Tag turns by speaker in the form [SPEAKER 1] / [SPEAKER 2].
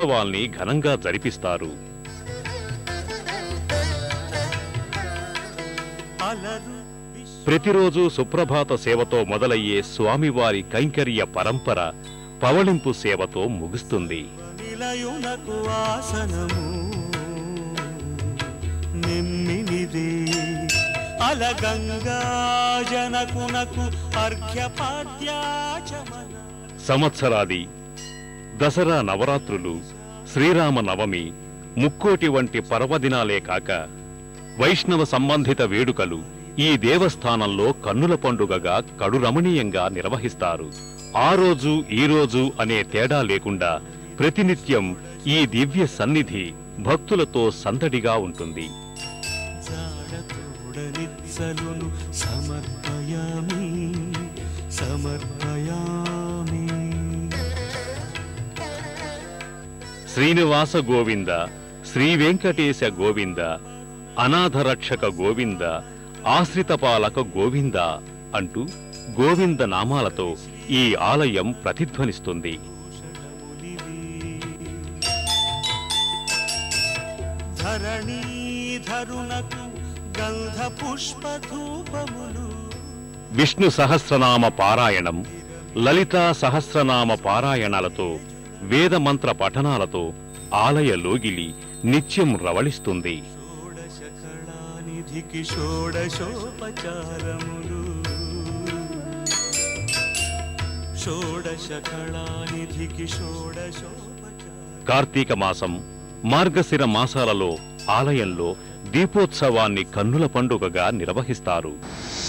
[SPEAKER 1] ఉత్సవాల్ని ఘనంగా జరిపిస్తారు. ప్రతిరోజు సుప్రభాత సేవతో మొదలయ్యే స్వామివారి కైంకర్య పరంపర పవళింపు సేవతో ముగుస్తుంది. సంవత్సరాది దసరా నవరాత్రులు శ్రీరామ నవమి ముక్కోటి వంటి పర్వదినాలే కాక వైష్ణవ సంబంధిత వేడుకలు ఈ దేవస్థానంలో కన్నుల పండుగగా కడురమణీయంగా నిర్వహిస్తారు. ఆ రోజు ఈ రోజు అనే తేడా లేకుండా ప్రతినిత్యం ఈ దివ్య సన్నిధి భక్తులతో సందడిగా ఉంటుంది.
[SPEAKER 2] సమర్పయామి సమర్పయామి.
[SPEAKER 1] శ్రీనివాస గోవింద శ్రీ వెంకటేశ గోవింద అనాథరక్షక గోవింద ఆశ్రితపాలక గోవింద అంటూ గోవింద నామాలతో ఈ ఆలయం ప్రతిధ్వనిస్తుంది.
[SPEAKER 2] ధరణీధరునకు గంధ పుష్ప ధూపములు
[SPEAKER 1] విష్ణు సహస్రనామ పారాయణం లలితా సహస్రనామ పారాయణాలతో వేద మంత్ర పఠనాలతో ఆలయ లోగిలి నిత్యం రవళిస్తుంది.
[SPEAKER 2] షోడశోపచారములు.
[SPEAKER 1] కార్తీక మాసం మార్గశిర మాసాలలో ఆలయంలో దీపోత్సవాన్ని కన్నుల పండుగగా నిర్వహిస్తారు.